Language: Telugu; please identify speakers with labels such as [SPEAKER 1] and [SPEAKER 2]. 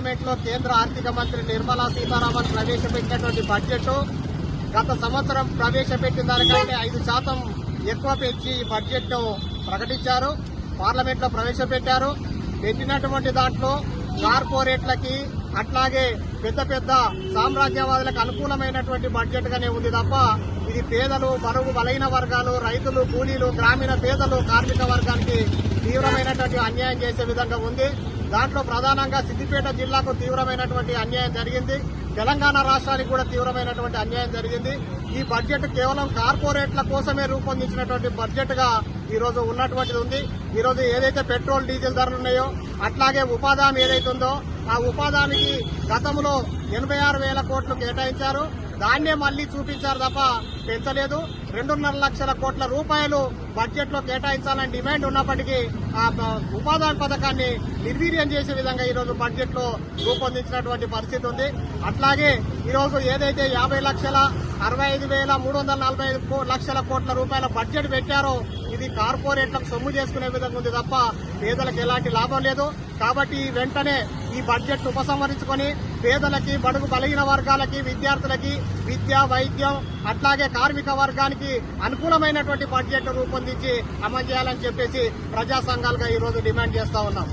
[SPEAKER 1] బడ్జెట్లో కేంద్ర ఆర్థిక మంత్రి నిర్మలా సీతారామన్ ప్రవేశపెట్టినటువంటి బడ్జెట్ గత సంవత్సరం ప్రవేశపెట్టిన దానికంటే ఐదు శాతం ఎక్కువ పెంచి ఈ బడ్జెట్ను ప్రకటించారు. పార్లమెంట్లో ప్రవేశపెట్టారు. పెట్టినటువంటి దాంట్లో కార్పొరేట్లకి అట్లాగే పెద్ద పెద్ద సామ్రాజ్యవాదులకు అనుకూలమైనటువంటి బడ్జెట్ గానే ఉంది తప్ప ఇది పేదలు బరువు బలైన వర్గాలు రైతులు కూలీలు గ్రామీణ పేదలు కార్మిక వర్గానికి తీవ్రమైనటువంటి అన్యాయం చేసే విధంగా ఉంది. దాంట్లో ప్రధానంగా సిద్దిపేట జిల్లాకు తీవ్రమైనటువంటి అన్యాయం జరిగింది. తెలంగాణ రాష్ట్రానికి కూడా తీవ్రమైనటువంటి అన్యాయం జరిగింది. ఈ బడ్జెట్ కేవలం కార్పొరేట్ల కోసమే రూపొందించినటువంటి బడ్జెట్గా ఈరోజు ఉన్నటువంటిది ఉంది. ఈరోజు ఏదైతే పెట్రోల్ డీజిల్ ధరలు ఉన్నాయో అట్లాగే ఉపాధి ఏదైతే ఉందో ఆ ఉపాధానికి గతంలో ఎనభై ఆరు వేల కోట్లు కేటాయించారు. దాన్నే మళ్ళీ చూపించారు తప్ప పెంచలేదు. రెండున్నర లక్షల కోట్ల రూపాయలు బడ్జెట్లో కేటాయించాలని డిమాండ్ ఉన్నప్పటికీ ఆ ప- పథకాన్ని నిర్వీర్యం చేసే విధంగా ఈరోజు బడ్జెట్లో రూపొందించినటువంటి పరిస్థితి ఉంది. అట్లాగే ఈరోజు ఏదైతే యాభై లక్షల అరవై ఐదు వేల మూడు వందల నలభై ఐదు లక్షల కోట్ల రూపాయల బడ్జెట్ పెట్టారో ఇది కార్పొరేట్లకు సొమ్ము చేసుకునే విధంగా ఉంది తప్ప పేదలకు ఎలాంటి లాభం లేదు. కాబట్టి వెంటనే ఈ బడ్జెట్ ఉపసంహరించుకొని పేదలకి బడుగు బలహీన వర్గాలకి విద్యార్థులకి విద్య వైద్యం అట్లాగే కార్మిక వర్గానికి అనుకూలమైనటువంటి బడ్జెట్ రూపొందించి అమలు చేయాలని చెప్పేసి ప్రజా సంఘాలుగా ఈరోజు డిమాండ్ చేస్తా ఉన్నాం.